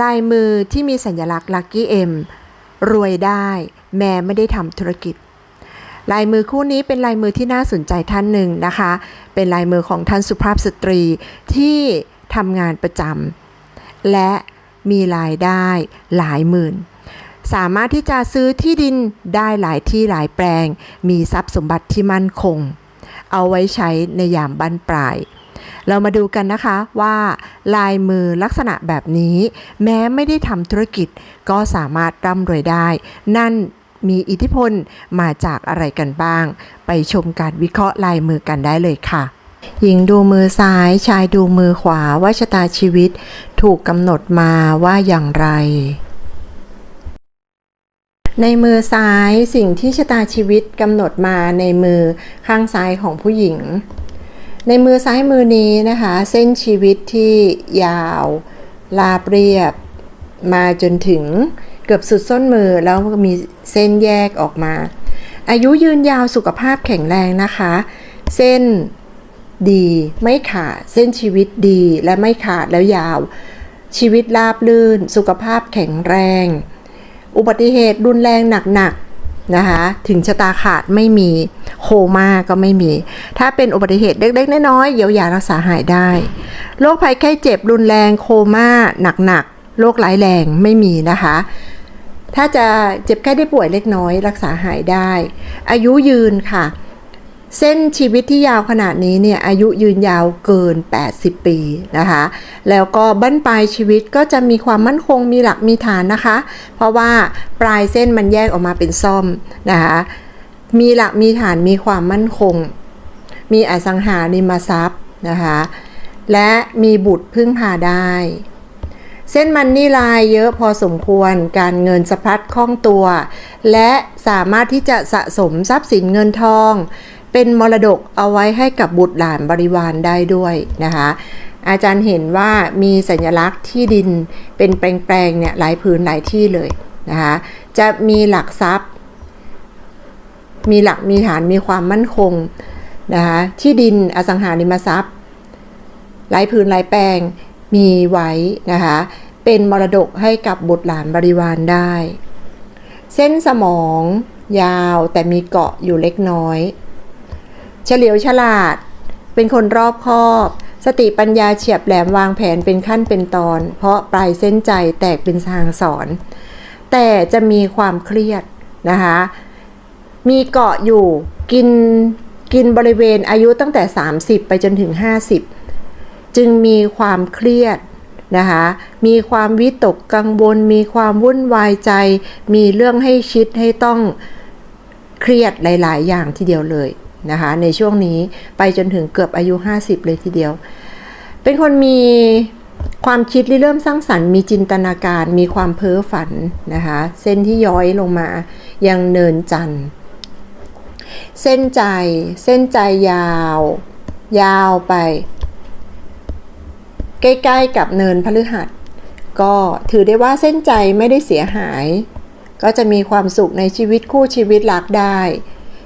ลายมือที่มีสัญลักษณ์ Lucky M รวยได้แม้ไม่ได้ทำธุรกิจ ลายมือคู่นี้เป็นลายมือที่น่าสนใจท่านหนึ่งนะคะ เป็นลายมือของท่านสุภาพสตรีที่ทำงานประจำและมีรายได้หลายหมื่น สามารถที่จะซื้อที่ดินได้หลายที่หลายแปลง มีทรัพย์สมบัติที่มั่นคง เอาไว้ใช้ในยามบั้นปลาย เรามาดูกันนะคะว่าลายมือลักษณะแบบนี้ แม้ไม่ได้ทำธุรกิจก็สามารถร่ำรวยได้ นั่นมีอิทธิพลมาจากอะไรกันบ้าง ไปชมการวิเคราะห์ลายมือกันได้เลยค่ะหญิงดูมือซ้ายชายดูมือขวาว่าชะตาชีวิต ถูกกำหนดมาว่าอย่างไร ในมือซ้ายสิ่งที่ชะตาชีวิตกำหนดมาในมือข้างซ้ายของผู้หญิง ในมือซ้ายมือนี้นะคะ เส้นชีวิตที่ยาวลาบเรียบ มาจนถึงเกือบสุดส้นมือแล้วมีเส้นแยกออกมา อายุยืนยาวสุขภาพแข็งแรงนะคะ เส้นดีไม่ขาดเส้นชีวิตดีและไม่ขาดแล้วยาว ชีวิตราบลื่น สุขภาพแข็งแรง อุบัติเหตุรุนแรงหนักๆ นะคะถึงชะตาขาดไม่มีโคม่าก็ไม่มี ถ้าเป็นอุบัติเหตุเล็กๆน้อยๆเยียวยารักษาหายได้โรคภัยไข้เจ็บรุนแรงโคม่าหนักๆโรคร้ายแรงไม่มีนะคะ ถ้าจะเจ็บแค่ได้ป่วยเล็กน้อย รักษาหายได้ อายุยืนค่ะ เส้นชีวิตที่ยาวขนาดนี้เนี่ยอายุยืนยาวเกิน 80 ปีนะคะ แล้วก็บั้นปลายชีวิตก็จะมีความมั่นคงมีหลักมีฐานนะคะ เพราะว่าปลายเส้นมันแยกออกมาเป็นซ่อมนะคะมีหลักมีฐานมีความมั่นคง มีอสังหาริมทรัพย์นะคะและมีบุตรพึ่งพาได้ เส้นมันนี่ลายเยอะพอสมควรการเงินสะพัดคล่องตัว และสามารถที่จะสะสมทรัพย์สินเงินทอง เป็นมรดกเอาไว้ให้กับบุตรหลานบริวารได้ด้วยนะคะ อาจารย์เห็นว่ามีสัญลักษณ์ที่ดินเป็นแปลงๆเนี่ยหลายพื้นหลายที่เลยนะคะจะมีหลักทรัพย์ มีหลักมีฐานมีความมั่นคงนะคะที่ดินอสังหาริมทรัพย์หลายพื้นหลายแปลงมีไว้นะคะเป็นมรดกให้กับบุตรหลานบริวารได้ เส้นสมองยาวแต่มีเกาะอยู่เล็กน้อย เฉลียวฉลาด เป็นคนรอบคอบ สติปัญญาเฉียบแหลมวางแผนเป็นขั้นเป็นตอน เพราะปลายเส้นใจแตกเป็นทางสอน แต่จะมีความเครียดนะคะ มีเกาะอยู่กินกินบริเวณอายุตั้งแต่ 30 ไปจนถึง 50 จึงมีความเครียดนะคะมีความวิตกกังวล มีความวุ่นวายใจ มีเรื่องให้คิดให้ต้องเครียดหลาย ๆ อย่างทีเดียวเลย นะคะ ในช่วงนี้ไปจนถึงเกือบอายุ 50 เลยทีเดียว เป็นคนมีความคิดริเริ่มสร้างสรรค์มีจินตนาการมีความเพ้อฝันนะคะ เส้นที่ย้อยลงมายังเนินจันทร์เส้นใจ เส้นใจยาว ยาวไป ใกล้ๆกับเนินพฤหัส ก็ถือได้ว่าเส้นใจไม่ได้เสียหาย ก็จะมีความสุขในชีวิตคู่ชีวิตรักได้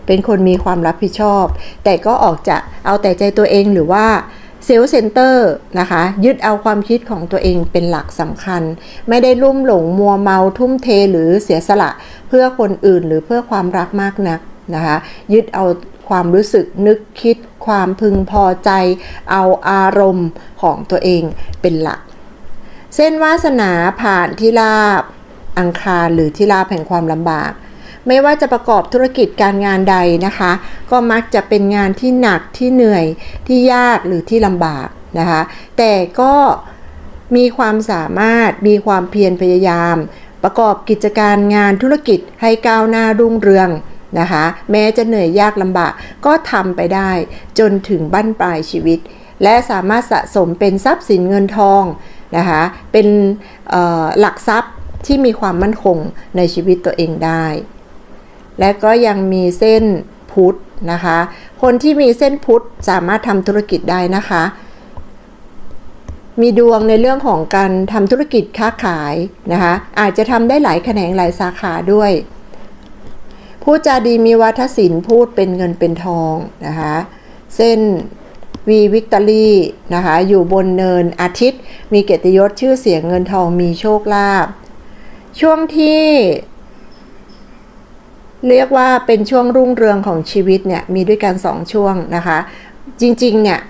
เป็นคนมีความรับผิดชอบ แต่ก็ออกจะเอาแต่ใจตัวเองหรือว่าเซลล์เซนเตอร์นะคะ ยึดเอาความคิดของตัวเองเป็นหลักสำคัญ ไม่ได้ลุ่มหลงมัวเมาทุ่มเทหรือเสียสละ เพื่อคนอื่นหรือเพื่อความรักมากนักนะคะ ยึดเอาความรู้สึกนึกคิด ความพึงพอใจ เอาอารมณ์ของตัวเองเป็นหลัก เส้นวาสนาผ่านที่ราบอังคารหรือที่ราบแห่งความลำบาก ไม่ว่าจะประกอบธุรกิจการงานใดนะคะ ก็มักจะเป็นงานที่หนักที่เหนื่อยที่ยากหรือที่ลำบากนะคะ แต่ก็มีความสามารถมีความเพียรพยายาม ประกอบกิจการงานธุรกิจให้ก้าวหน้ารุ่งเรืองนะคะ แม้จะเหนื่อยยากลำบากก็ทำไปได้จนถึงบั้นปลายชีวิต และสามารถสะสมเป็นทรัพย์สินเงินทองนะคะ เป็นหลักทรัพย์ที่มีความมั่นคงในชีวิตตัวเองได้ และก็ยังมีเส้นพุทธนะคะ คนที่มีเส้นพุทธสามารถทำธุรกิจได้นะคะ มีดวงในเรื่องของการทำธุรกิจค้าขายนะคะ อาจจะทำได้หลายแขนงหลายสาขาด้วยพูดจาดีมีวัฒศิลป์พูดเป็นเงินเป็นทองนะคะ เส้นวีวิกตอรี่นะคะ อยู่บนเนินอาทิตย์ มีเกียรติยศชื่อเสียงเงินทองมีโชคลาภช่วงที่ เรียกว่าเป็นช่วงรุ่งเรืองของชีวิตเนี่ยมีด้วยกันสองช่วงนะคะ จริงๆเนี่ย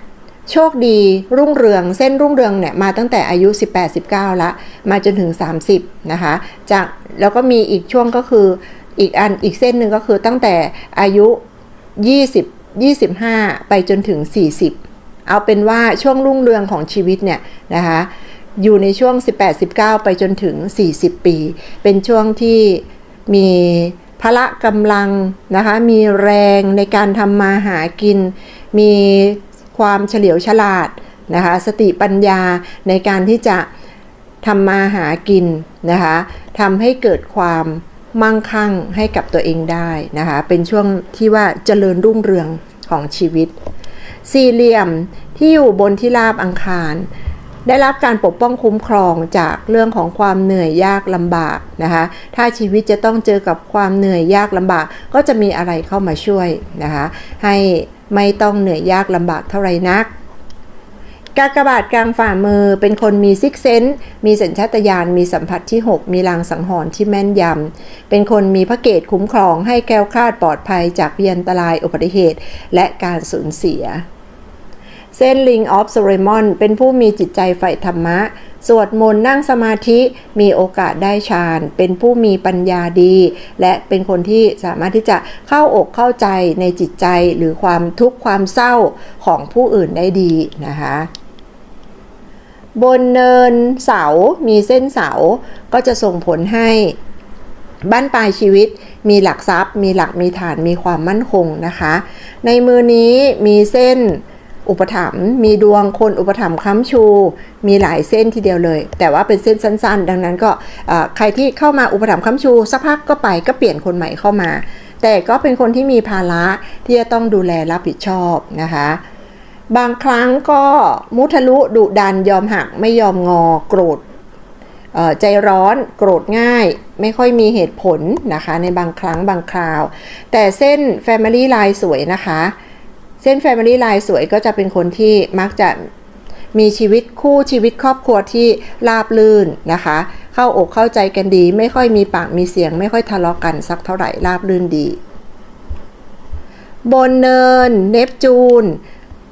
โชคดีรุ่งเรืองเส้นรุ่งเรืองเนี่ยมาตั้งแต่อายุ 18-19 ละ มาจนถึง 30 นะคะ จากแล้วก็มีอีกช่วงก็คืออีกอันอีกเส้นหนึ่งก็คือตั้งแต่อายุ 20 25 ไปจนถึง 40 เอาเป็นว่าช่วงรุ่งเรืองของชีวิตเนี่ยนะคะอยู่ในช่วง 18-19 ไปจนถึง 40 ปี เป็นช่วงที่มี พละกำลังนะคะ มีแรงในการทำมาหากิน มีความเฉลียวฉลาดนะคะ สติปัญญาในการที่จะทำมาหากินนะคะทำให้เกิดความมั่งคั่งให้กับตัวเองได้นะคะ เป็นช่วงที่ว่าเจริญรุ่งเรืองของชีวิต สี่เหลี่ยมที่อยู่บนที่ราบอังคาร ได้รับการปกป้องคุ้มครองจากเรื่องของความเหนื่อยยากลำบากนะคะ ถ้าชีวิตจะต้องเจอกับความเหนื่อยยากลำบาก ก็จะมีอะไรเข้ามาช่วยนะคะ ให้ไม่ต้องเหนื่อยยากลำบากเท่าไรนักกากบาทกลางฝ่ามือเป็นคนมีซิกเซนต์มีสัญชาตญาณมีสัมผัสที่ 6 มีลางสังหรณ์ที่แม่นยำ เป็นคนมีพระเกตคุ้มครองให้แคล้วคลาดปลอดภัยจากพยันตรายอุบัติเหตุ และการสูญเสีย เส้นลิงออฟโซเรมอนเป็นผู้มีจิตใจใฝ่ธรรมะ สวดมนต์นั่งสมาธิมีโอกาสได้ฌาน เป็นผู้มีปัญญาดี และเป็นคนที่สามารถที่จะเข้าอกเข้าใจในจิตใจหรือความทุกข์ความเศร้าของผู้อื่นได้ดีนะคะบนเนินเสา มีเส้นเสา ก็จะส่งผลให้บ้านปลายชีวิต มีหลักทรัพย์ มีหลักมีฐาน มีความมั่นคงนะคะ ในมือนี้มีเส้น อุปถัมภ์มีดวงคนอุปถัมภ์ค้ำชู มีหลายเส้นทีเดียวเลย แต่ว่าเป็นเส้นสั้น ๆ ดังนั้นก็ใครที่เข้ามาอุปถัมภ์ค้ำชูสักพักก็ไปก็เปลี่ยนคนใหม่เข้ามา แต่ก็เป็นคนที่มีภาระที่จะต้องดูแลรับผิดชอบนะคะบางครั้งก็มุทะลุดุดันยอมหักไม่ยอมงอโกรธใจร้อนโกรธง่าย ไม่ค่อยมีเหตุผลนะคะ ในบางครั้งบางคราว แต่เส้น Family Line สวยนะคะ เส้น Family Line สวยก็จะเป็นคนที่มักจะมีชีวิตคู่ชีวิตครอบครัวที่ราบลื่นนะคะ เข้าอกเข้าใจกันดี ไม่ค่อยมีปากมีเสียง ไม่ค่อยทะเลาะกกันสักเท่าไหร่ราบลื่นดี บนเนินเนปจูน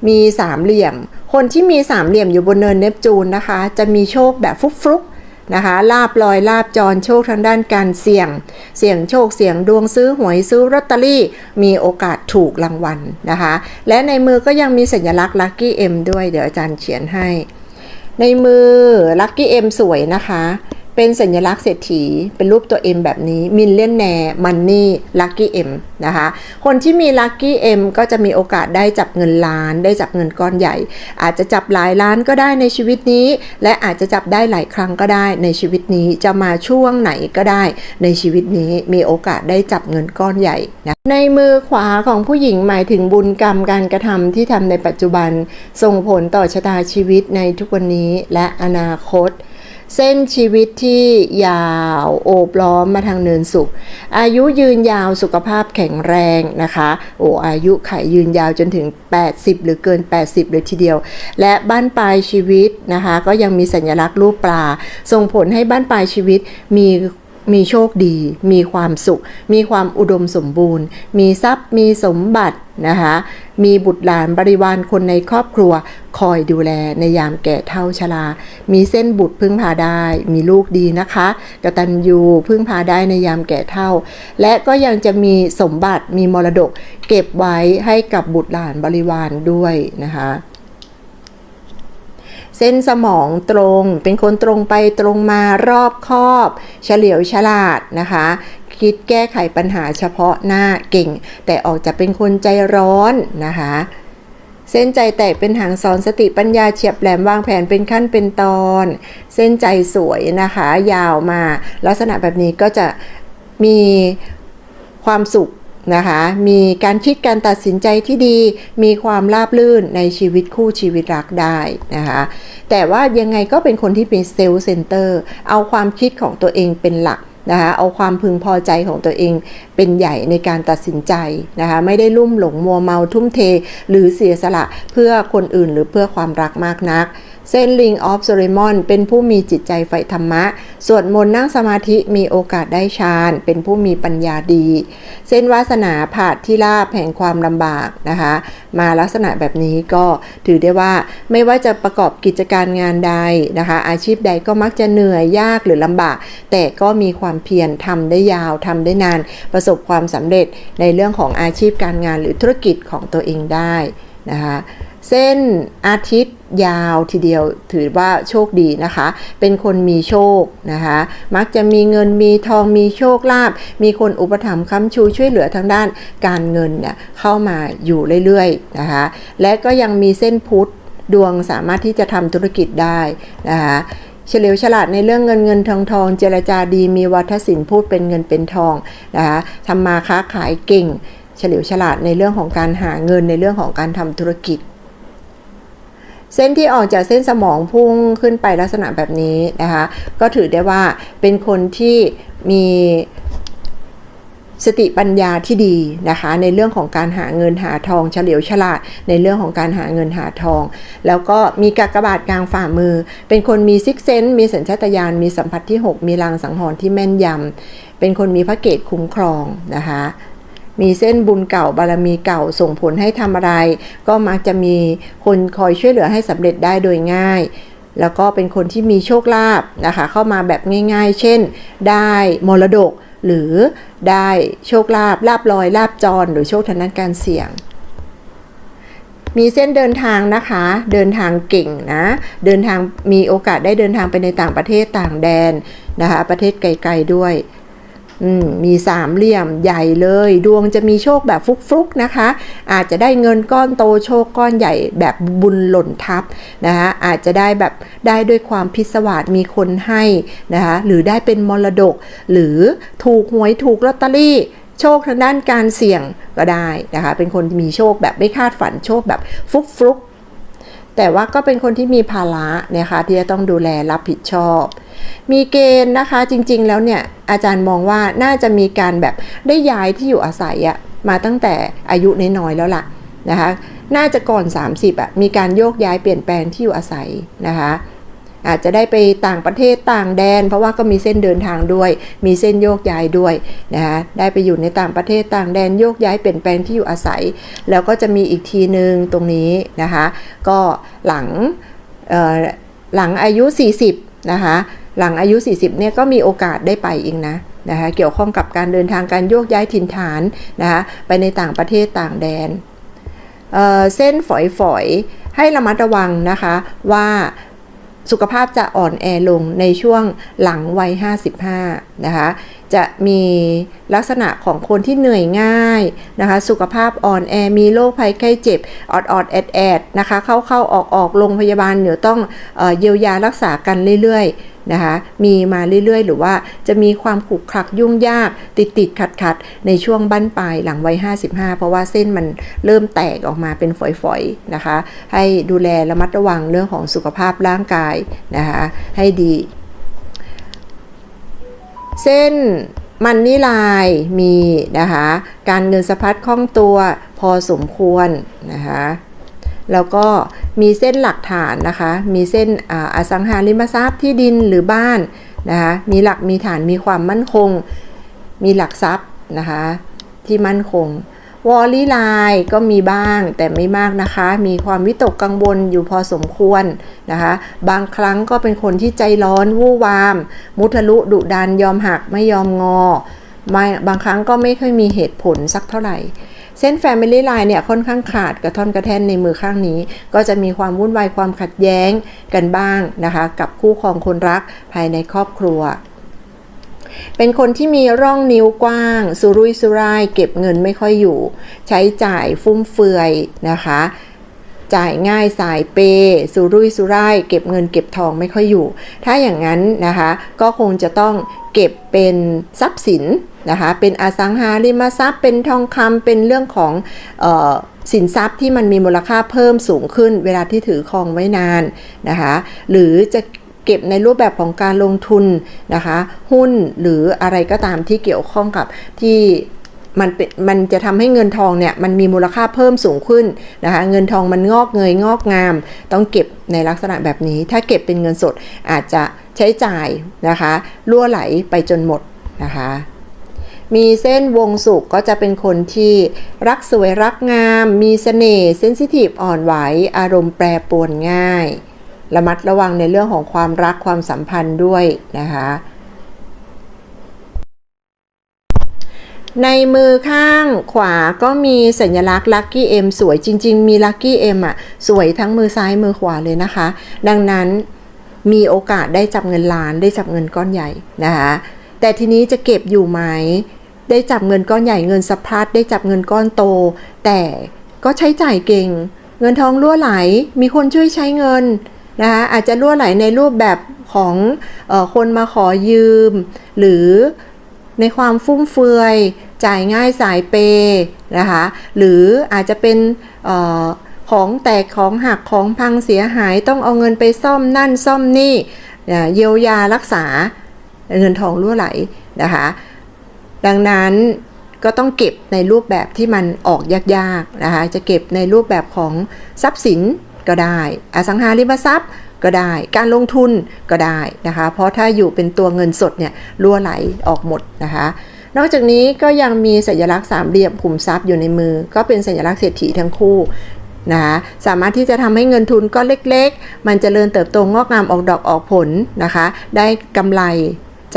มีสามเหลี่ยม คนที่มีสามเหลี่ยมอยู่บนเนินเนปจูนนะคะ จะมีโชคแบบฟุกฟุก นะคะลาบลอยลาบจรโชคทางด้านการเสี่ยง เสี่ยงโชคเสี่ยงดวงซื้อหวยซื้อลอตเตอรี่ มีโอกาสถูกรางวัลนะคะ และในมือก็ยังมีสัญลักษณ์ลัคกี้เอ็มด้วยเดี๋ยวอาจารย์เขียนให้ ในมือลัคกี้เอ็มสวยนะคะ เป็นสัญลักษณ์เศรษฐี เป็นรูปตัว M แบบนี้มิลเลนแนร์มันนี่ลัคกี้เอ็มนะคะ คนที่มีลัคกี้เอ็มก็จะมีโอกาสได้จับเงินล้าน ได้จับเงินก้อนใหญ่ อาจจะจับหลายล้านก็ได้ในชีวิตนี้ และอาจจะจับได้หลายครั้งก็ได้ในชีวิตนี้จะมาช่วงไหนก็ได้ในชีวิตนี้มีโอกาสได้จับเงินก้อนใหญ่นะในมือขวาของผู้หญิงหมายถึงบุญกรรมการกระทำที่ทำในปัจจุบันส่งผลต่อชะตาชีวิตในทุกวันนี้และอนาคต เส้นชีวิตที่ยาวโอบล้อมมาทางเนินสุข อายุยืนยาวสุขภาพแข็งแรงนะคะโอ้อายุไขยืนยาวจนถึง 80 หรือเกิน 80 เลยทีเดียว และบ้านปลายชีวิตนะคะ ก็ยังมีสัญลักษณ์รูปปลา ส่งผลให้บ้านปลายชีวิตมีมีโชคดี มีความสุข มีความอุดมสมบูรณ์ มีทรัพย์ มีสมบัติ นะคะมีบุตรหลานบริวารคนในครอบครัว คอยดูแลในยามแก่เท่าชรา มีเส้นบุตรพึ่งพาได้ มีลูกดีนะคะกตัญญูพึ่งพาได้ในยามแก่เท่า และก็ยังจะมีสมบัติมีมรดก เก็บไว้ให้กับบุตรหลานบริวารด้วยนะคะเส้นสมองตรงเป็นคนตรงไปตรงมารอบคอบ เฉลียวฉลาดนะคะ คิดแก้ไขปัญหาเฉพาะหน้าเก่ง แต่ออกจะเป็นคนใจร้อนนะคะเส้นใจแตกเป็นหางสอนสติปัญญาเฉียบแหลมวางแผนเป็นขั้นเป็นตอน เส้นใจสวยนะคะ ยาวมา ลักษณะแบบนี้ก็จะมีความสุขนะคะ มีการคิดการตัดสินใจที่ดี มีความราบรื่นในชีวิตคู่ชีวิตรักได้นะคะ แต่ว่ายังไงก็เป็นคนที่เป็นเซลล์เซนเตอร์ เอาความคิดของตัวเองเป็นหลัก นะคะเอาความพึงพอใจของตัวเองเป็นใหญ่ในการตัดสินใจนะคะไม่ได้ลุ่มหลงมัวเมาทุ่มเท หรือเสียสละเพื่อคนอื่นหรือเพื่อความรักมากนัก เส้นลิงออฟโซเรมอนเป็นผู้มีจิตใจใฝ่ธรรมะ สวดมนต์นั่งสมาธิมีโอกาสได้ฌาน เป็นผู้มีปัญญาดี เส้นวาสนาผาดที่ลาบแห่งความลำบากนะคะ มาลักษณะแบบนี้ก็ถือได้ว่าไม่ว่าจะประกอบกิจการงานใดนะคะ อาชีพใดก็มักจะเหนื่อยยากหรือลำบาก แต่ก็มีความเพียรทำได้ยาวทำได้นาน ประสบความสำเร็จในเรื่องของอาชีพการงานหรือธุรกิจของตัวเองได้นะคะ เส้นอาทิตย์ยาวทีเดียวถือว่าโชคดีนะคะ เป็นคนมีโชคนะคะ มักจะมีเงินมีทองมีโชคลาภมีคนอุปถัมภ์ค้ำชูช่วยเหลือทางด้านการเงินเนี่ยเข้ามาอยู่เรื่อยๆนะคะ และก็ยังมีเส้นพุทธดวงสามารถที่จะทำธุรกิจได้นะคะเฉลียวฉลาดในเรื่องเงินเงินทองทองเจรจาดีมีวัฒศิลป์พูดเป็นเงินเป็นทองนะคะทำมาค้าขายเก่ง เฉลียวฉลาดในเรื่องของการหาเงินในเรื่องของการทำธุรกิจ เส้นที่ออกจากเส้นสมองพุ่งขึ้นไปลักษณะแบบนี้นะคะ ก็ถือได้ว่าเป็นคนที่มีสติปัญญาที่ดีนะคะ ในเรื่องของการหาเงินหาทองเฉลียวฉลาด ในเรื่องของการหาเงินหาทอง แล้วก็มีกากบาทกลางฝ่ามือ เป็นคนมีซิกเซนต์มีสัญชาตญาณมีสัมผัสที่ 6 มีลางสังหรณ์ที่แม่นยำเป็นคนมีพระเกตคุ้มครองนะคะ มีเส้นบุญเก่าบารมีเก่าส่งผลให้ทำอะไร ก็มักจะมีคนคอยช่วยเหลือให้สำเร็จได้โดยง่ายแล้วก็เป็นคนที่มีโชคลาภนะคะ เข้ามาแบบง่าย ๆ เช่น ได้มรดก หรือได้โชคลาภลาบลอยลาบจร หรือโชคทางด้านการเสี่ยง มีเส้นเดินทางนะคะ เดินทางเก่งนะ เดินทางมีโอกาสได้เดินทางไปในต่างประเทศต่างแดนนะคะ ประเทศไกลๆด้วย มีสามเหลี่ยมใหญ่เลย ดวงจะมีโชคแบบฟุกๆนะคะ อาจจะได้เงินก้อนโตโชคก้อนใหญ่แบบบุญหล่นทับนะคะอาจจะได้แบบได้ด้วยความพิศวาสมีคนให้นะคะหรือได้เป็นมรดก หรือถูกหวยถูกลอตเตอรี่โชคทางด้านการเสี่ยงก็ได้นะคะ เป็นคนมีโชคแบบไม่คาดฝันโชคแบบฟลุก แต่ว่าก็เป็นคนที่มีภาระนะคะที่จะต้องดูแลรับผิดชอบ มีเกณฑ์นะคะจริงๆแล้วเนี่ยอาจารย์มองว่าน่าจะมีการแบบได้ย้ายที่อยู่อาศัยอะมาตั้งแต่อายุน้อยๆแล้วล่ะนะคะน่าจะก่อน 30อะมีการโยกย้ายเปลี่ยนแปลงที่อยู่อาศัยนะคะ อาจจะได้ไปต่างประเทศต่างแดน เพราะว่าก็มีเส้นเดินทางด้วย มีเส้นโยกย้ายด้วยนะคะได้ไปอยู่ในต่างประเทศต่างแดนโยกย้ายเปลี่ยนแปลงที่อยู่อาศัย แล้วก็จะมีอีกทีหนึ่งตรงนี้นะคะก็หลังหลังอายุ 40นะคะหลังอายุ 40เนี่ยก็มีโอกาสได้ไปอีกนะนะคะเกี่ยวข้องกับการเดินทางการโยกย้ายถิ่นฐานนะคะไปในต่างประเทศต่างแดนเเส้นฝอยๆ ให้ระมัดระวังนะคะว่า สุขภาพจะอ่อนแอลงในช่วงหลังวัย 55 นะคะ จะมีลักษณะของคนที่เหนื่อยง่ายนะคะ สุขภาพอ่อนแอ มีโรคภัยไข้เจ็บ ออดออดแอดแอดนะคะ เข้าเข้าออกออกโรงพยาบาลเดี๋ยวต้องเอเยียวยารักษากันเรื่อยๆ นะคะ มีมาเรื่อยๆ หรือว่าจะมีความขรุกขลักยุ่งยาก ติดติดขัดขัดในช่วงบั้นปลายหลังวัย 55 เพราะว่าเส้นมันเริ่มแตกออกมาเป็นฝอยๆ นะคะ ให้ดูแลระมัดระวังเรื่องของสุขภาพร่างกายนะคะ ให้ดี เส้นมันนี่ลายมีนะคะ การเงินสะพัดคล่องตัวพอสมควรนะคะ แล้วก็มีเส้นหลักฐานนะคะ มีเส้นอสังหาริมทรัพย์ที่ดินหรือบ้านนะคะมีหลักมีฐานมีความมั่นคง มีหลักทรัพย์นะคะที่มั่นคงวอลลี่ไลน์ก็มีบ้างแต่ไม่มากนะคะ มีความวิตกกังวลอยู่พอสมควรนะคะ บางครั้งก็เป็นคนที่ใจร้อนวู่วาม มุทะลุดุดันยอมหักไม่ยอมงอมบางครั้งก็ไม่ค่อยมีเหตุผลสักเท่าไหร่ เส้น Family Line เนี่ยค่อนข้างขาดกระท่อนกระแท่นในมือข้างนี้ ก็จะมีความวุ่นวายความขัดแย้งกันบ้างนะคะ กับคู่ครองคนรักภายในครอบครัวเป็นคนที่มีร่องนิ้วกว้าง สุรุ่ยสุร่าย เก็บเงินไม่ค่อยอยู่ ใช้จ่ายฟุ่มเฟือยนะคะ จ่ายง่ายสายเป สุรุ่ยสุร่าย เก็บเงินเก็บทองไม่ค่อยอยู่ ถ้าอย่างนั้นนะคะ ก็คงจะต้องเก็บเป็นทรัพย์สิน นะคะเป็นอสังหาริมทรัพย์ เป็นทองคำเป็นเรื่องของออสินทรัพย์ที่มันมีมูลค่าเพิ่มสูงขึ้น เวลาที่ถือครองไว้นานนะคะหรือจะเก็บในรูปแบบของการลงทุนนะคะหุ้นหรืออะไรก็ตามที่เกี่ยวข้องกับที่มันเป็นมันจะทำให้เงินทองเนี่ยมันมีมูลค่าเพิ่มสูงขึ้นนะคะเงินทองมันงอกเงยงอกงาม ต้องเก็บในลักษณะแบบนี้ ถ้าเก็บเป็นเงินสดอาจจะใช้จ่ายนะคะล่วไหลไปจนหมดนะคะ มีเส้นวงสุกก็จะเป็นคนที่รักสวยรักงาม มีเสน่ห์เซนซิทีฟอ่อนไหว อารมณ์แปรปรวนง่าย ระมัดระวังในเรื่องของความรักความสัมพันธ์ด้วยนะคะ ในมือข้างขวาก็มีสัญลักษณ์ Lucky M สวยจริง ๆ มี Lucky M อะ สวยทั้งมือซ้ายมือขวาเลยนะคะ ดังนั้นมีโอกาสได้จับเงินล้านได้จับเงินก้อนใหญ่นะคะแต่ทีนี้จะเก็บอยู่ไหม ได้จับเงินก้อนใหญ่เงินสะพัดได้จับเงินก้อนโต แต่ก็ใช้จ่ายเก่ง เงินทองรั่วไหลมีคนช่วยใช้เงินนะคะอาจจะรั่วไหลในรูปแบบของออคนมาขอยืม หรือในความฟุ่มเฟือย จ่ายง่ายสายเปย์นะคะหรืออาจจะเป็นออของแตกของหักของพังเสียหายต้องเอาเงินไปซ่อมนั่นซ่อมนี่เยียวยารักษาเงินทองรั่วไหลนะคะ ดังนั้นก็ต้องเก็บในรูปแบบที่มันออกยากๆนะคะ จะเก็บในรูปแบบของทรัพย์สินก็ได้ อสังหาริมทรัพย์ก็ได้ การลงทุนก็ได้นะคะ เพราะถ้าอยู่เป็นตัวเงินสดเนี่ยรั่วไหลออกหมดนะคะ นอกจากนี้ก็ยังมีสัญลักษณ์สามเหลี่ยมขุมทรัพย์อยู่ในมือ ก็เป็นสัญลักษณ์เศรษฐีทั้งคู่นะคะสามารถที่จะทำให้เงินทุนก้อนเล็กๆ มันจเจริญเติบโตงอกงามออกดอกออกผลนะคะ ได้กำไร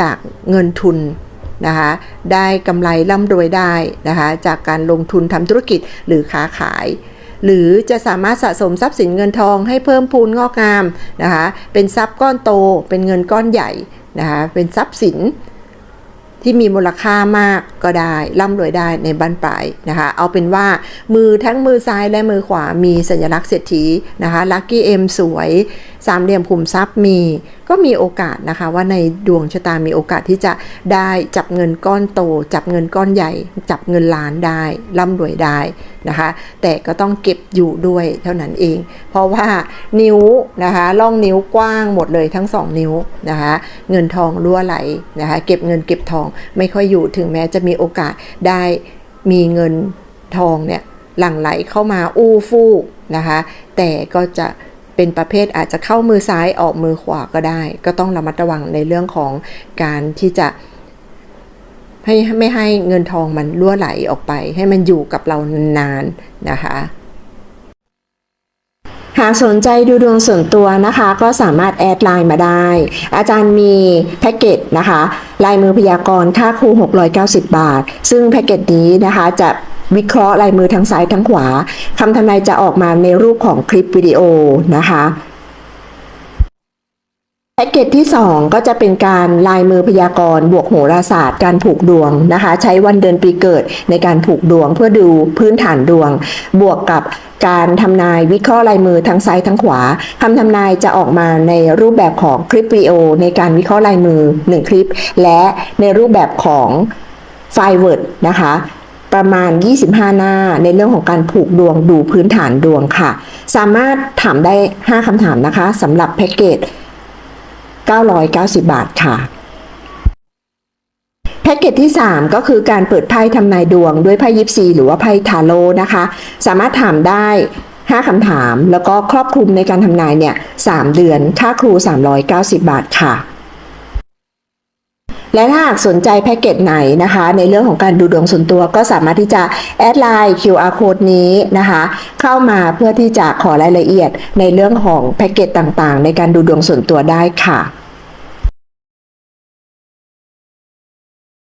จากเงินทุน นะคะได้กำไรร่ำรวยได้นะคะจากการลงทุนทำธุรกิจหรือค้าขาย หรือจะสามารถสะสมทรัพย์สินเงินทองให้เพิ่มพูนงอกงามนะคะเป็นทรัพย์ก้อนโต เป็นเงินก้อนใหญ่นะคะเป็นทรัพย์สินที่มีมูลค่ามากก็ได้ร่ำรวยได้ในบ้านปลายนะคะเอาเป็นว่ามือทั้งมือซ้ายและมือขวามีสัญลักษณ์เศรษฐีนะคะลัคกี้เอ็มสวยสามเหลี่ยมขุมทรัพย์มีก็มีโอกาสนะคะ ว่าในดวงชะตามีโอกาสที่จะได้จับเงินก้อนโต จับเงินก้อนใหญ่ จับเงินล้านได้ร่ำรวยได้นะคะ แต่ก็ต้องเก็บอยู่ด้วยเท่านั้นเอง เพราะว่านิ้วนะคะล่องนิ้วกว้างหมดเลยทั้งสองนิ้วนะคะเงินทองรั่วไหลนะคะเก็บเงินเก็บทองไม่ค่อยอยู่ถึงแม้จะมีโอกาสได้มีเงินทองเนี่ยหลั่งไหลเข้ามาอู้ฟู่นะคะ แต่ก็จะ เป็นประเภทอาจจะเข้ามือซ้ายออกมือขวาก็ได้ ก็ต้องระมัดระวังในเรื่องของการที่จะให้ไม่ให้เงินทองมันรั่วไหลออกไป ให้มันอยู่กับเรานานๆนะคะหากสนใจดูดวงส่วนตัวนะคะ ก็สามารถแอดไลน์มาได้ อาจารย์มีแพ็กเกจนะคะ ลายมือพยากรณ์ค่าครู 690 บาท ซึ่งแพ็กเกจนี้นะคะจะ วิเคราะห์ลายมือทั้งซ้ายทั้งขวาคำทำนายจะออกมาในรูปของคลิปวิดีโอนะคะแพ็กเกจที่ 2 ก็จะเป็นการลายมือพยากรณ์บวกโหราศาสตร์การผูกดวงนะคะ ใช้วันเดือนปีเกิดในการผูกดวงเพื่อดูพื้นฐานดวง บวกกับการทำนายวิเคราะห์ลายมือทั้งซ้ายทั้งขวาคำทำนายจะออกมาในรูปแบบของคลิปวิดีโอ ในการวิเคราะห์ลายมือ 1 คลิป และในรูปแบบของไฟล์ Word นะคะ ประมาณ 25 หน้าในเรื่องของการผูกดวงดูพื้นฐานดวงค่ะ สามารถถามได้ 5คำถามนะคะสำหรับแพ็กเกจ 990 บาทค่ะแพ็กเกจที่ 3 ก็คือการเปิดไพ่ทำนายดวงด้วยไพ่ยิปซีหรือว่าไพ่ทาโร่นะคะ สามารถถามได้ 5คำถาม แล้วก็ครอบคลุมในการทำนายเนี่ย 3 เดือน ค่าครู 390 บาทค่ะ และถ้าหากสนใจแพ็กเกจไหนนะคะ ในเรื่องของการดูดวงส่วนตัวก็สามารถที่จะแอดไลน์ QR code นี้นะคะ เข้ามาเพื่อที่จะขอรายละเอียดในเรื่องของแพ็กเกจต่างๆ ในการดูดวงส่วนตัวได้ค่ะ